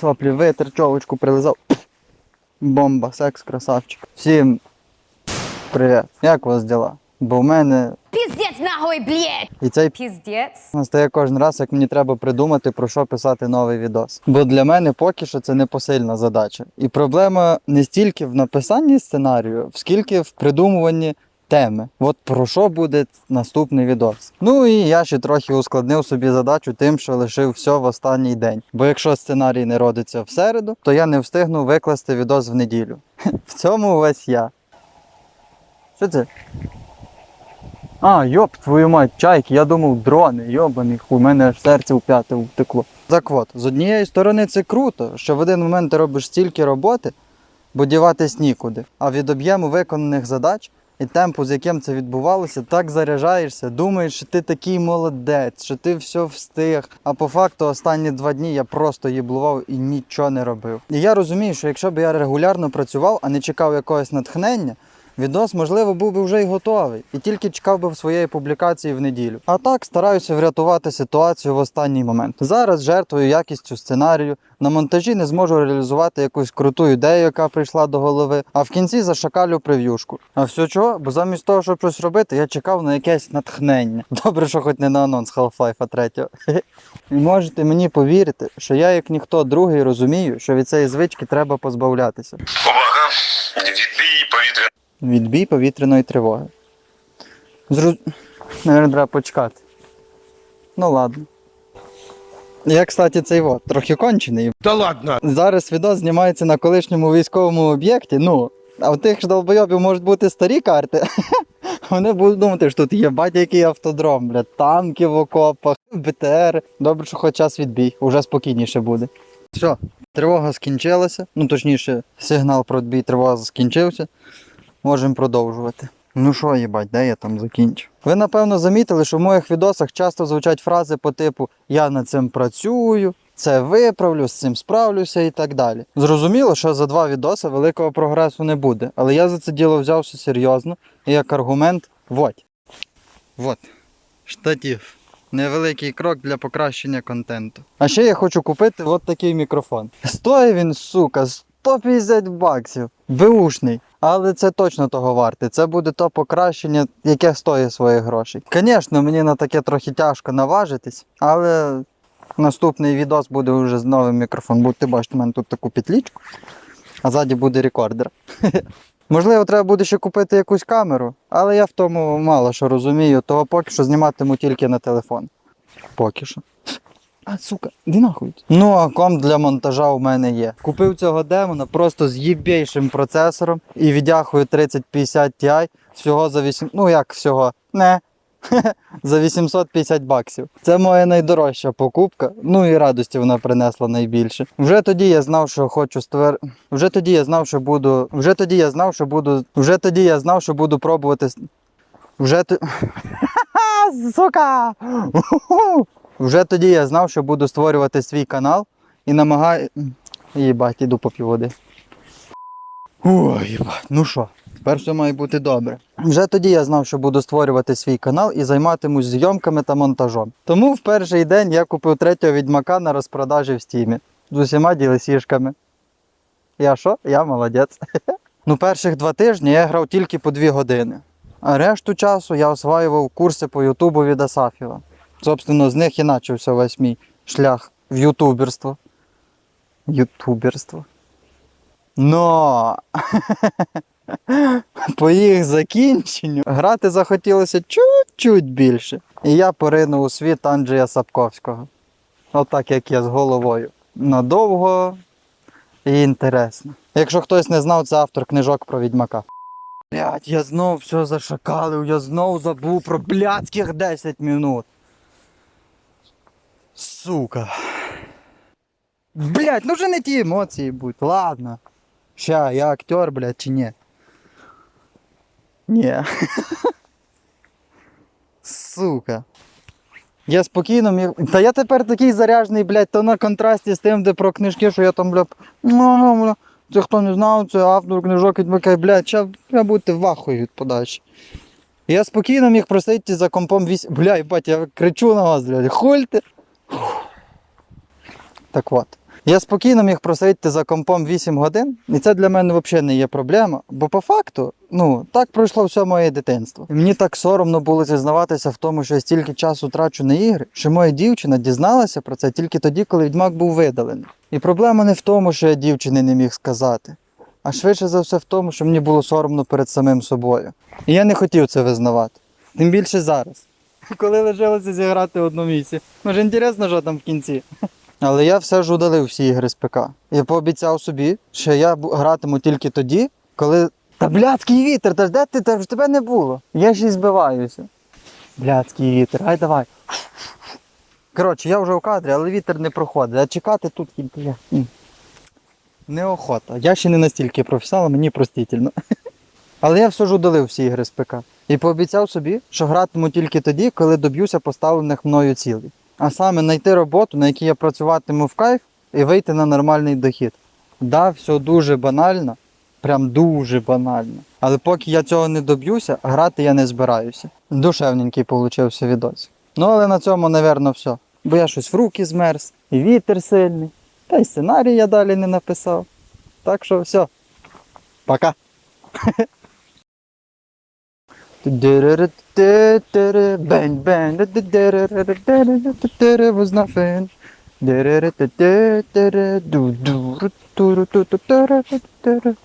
Соплі витер, човочку прилизав. Бомба, секс, красавчик. Всім привіт. Як у вас діла? Бо в мене Пиздец нахуй, блядь! і цей Пиздец. настає кожен раз, як мені треба придумати, про що писати новий відос. Бо для мене поки що це не посильна задача. І проблема не стільки в написанні сценарію, скільки в придумуванні теми. От про що буде наступний відос. Ну і я ще трохи ускладнив собі задачу тим, що лишив все в останній день. Бо якщо сценарій не родиться в середу, то я не встигну викласти відос в неділю. В цьому весь я. Що це? А, йоп, твою мать, чайки, я думав дрони, йобаний, хуй, мене аж серце в п'яте втекло. Так от, з однієї сторони це круто, що в один момент ти робиш стільки роботи, бо діватись нікуди. А від об'єму виконаних задач і темпу, з яким це відбувалося, так заряджаєшся, думаєш, що ти такий молодець, що ти все встиг. А по факту останні два дні я просто їблував і нічого не робив. І я розумію, що якщо б я регулярно працював, а не чекав якогось натхнення, Відос, можливо, був би вже й готовий, і тільки чекав би своєї публікації в неділю. А так стараюся врятувати ситуацію в останній момент. Зараз жертвую якістю сценарію. На монтажі не зможу реалізувати якусь круту ідею, яка прийшла до голови, а в кінці зашакалю прев'юшку. А все чого? Бо замість того, щоб щось робити, я чекав на якесь натхнення. Добре, що хоч не на анонс Half-Life 3. І можете мені повірити, що я, як ніхто другий, розумію, що від цієї звички треба позбавлятися. Увага! Відбій повітря. Відбій повітряної тривоги. Зру... Наверно, треба почекати. Ну ладно. Я, кстати, цей вот, трохи кончений. Да ладно. Зараз відео знімається на колишньому військовому об'єкті. Ну, а у тих ж долбойобів можуть бути старі карти. Вони будуть думати, що тут є батя який автодром, блядь, танки в окопах, БТР. Добре, що хоч час відбій, уже спокійніше буде. Все, тривога скінчилася. Ну, точніше, сигнал про відбій тривога скінчився. Можемо продовжувати. Ну що, їбать, де я там закінчив? Ви напевно замітили, що в моїх відосах часто звучать фрази по типу Я над цим працюю, це виправлю, з цим справлюся і так далі. Зрозуміло, що за два відоси великого прогресу не буде, але я за це діло взявся серйозно і як аргумент вот. Вот. Штатів. Невеликий крок для покращення контенту. А ще я хочу купити от такий мікрофон. Стоїть він, сука, 150 баксів. Беушний. Але це точно того варте. Це буде то покращення, яке стоїть своїх грошей. Звісно, мені на таке трохи тяжко наважитись, але наступний відос буде вже з новим мікрофоном. Будете бачити, у мене тут таку петлічку, а ззаді буде рекордер. Можливо, треба буде ще купити якусь камеру, але я в тому мало що розумію, того поки що зніматиму тільки на телефон. Поки що. А, сука, іди нахуй. Ну, а комп для монтажа у мене є. Купив цього демона просто з їбейшим процесором і віддяхую 3050 Ti всього за 8. Ну як всього? Не. за 850 баксів. Це моя найдорожча покупка. Ну і радості вона принесла найбільше. Вже тоді я знав, що хочу ствер. Вже тоді я знав, що буду. Вже тоді я знав, що буду. Вже тоді я знав, що буду пробувати. Вже то. Сука! Вже тоді я знав, що буду створювати свій канал і намагаю. Їбать, іду поп'ю води. Ой, їбать, ну що, тепер все має бути добре. Вже тоді я знав, що буду створювати свій канал і займатимусь зйомками та монтажом. Тому в перший день я купив третього відьмака на розпродажі в стімі з усіма ділесішками. Я що? Я молодець. Ну, перших два тижні я грав тільки по дві години. А решту часу я осваював курси по Ютубу від Асафіва. Собственно, з них і почався весь мій шлях в ютуберство. Ютуберство. Но по їх закінченню грати захотілося чуть-чуть більше. І я поринув у світ Анджея Сапковського. Отак, як я з головою. Надовго і інтересно. Якщо хтось не знав, це автор книжок про відьмака. Блять, я знов все зашакалив, я знов забув про блядських 10 минут. Сука. Блять, ну вже не ті емоції будь. Ладно. Ща, я актер, блядь, чи ні? Ні. Сука. Я спокійно міг. Та я тепер такий заряжений, блядь, то на контрасті з тим, де про книжки, що я там, блядь, ну, бля. Це хто не знав, це автор книжок відмикає, блядь, я бути в ахуї від подачі. Я спокійно міг просидіти за компом 8. Бля, бать, я кричу на вас, блядь, хульте. Так от. Я спокійно міг просидіти за компом 8 годин, і це для мене взагалі не є проблема. Бо по факту, ну, так пройшло все моє дитинство. І мені так соромно було зізнаватися в тому, що я стільки часу трачу на ігри, що моя дівчина дізналася про це тільки тоді, коли відьмак був видалений. І проблема не в тому, що я дівчини не міг сказати, а швидше за все в тому, що мені було соромно перед самим собою. І я не хотів це визнавати. Тим більше зараз. Коли лишилося зіграти одну місію. Може, інтересно, що там в кінці. Але я все ж удалив всі ігри з ПК. Я пообіцяв собі, що я гратиму тільки тоді, коли. Та блядський вітер, та ж де ти та ж тебе не було. Я ще й збиваюся. Блядський вітер, ай давай. Коротше, я вже в кадрі, але вітер не проходить. А чекати тут бля, неохота. Я ще не настільки професіонал, мені простительно. Але я все ж удалив всі ігри з ПК. І пообіцяв собі, що гратиму тільки тоді, коли доб'юся поставлених мною цілей. А саме знайти роботу, на якій я працюватиму в кайф і вийти на нормальний дохід. Да, все дуже банально, прям дуже банально. Але поки я цього не доб'юся, грати я не збираюся. Душевненький получився відос. Ну але на цьому, напевно, все. Бо я щось в руки змерз, і вітер сильний, та й сценарій я далі не написав. Так що все. Пока. Bang bang was nothing. Do do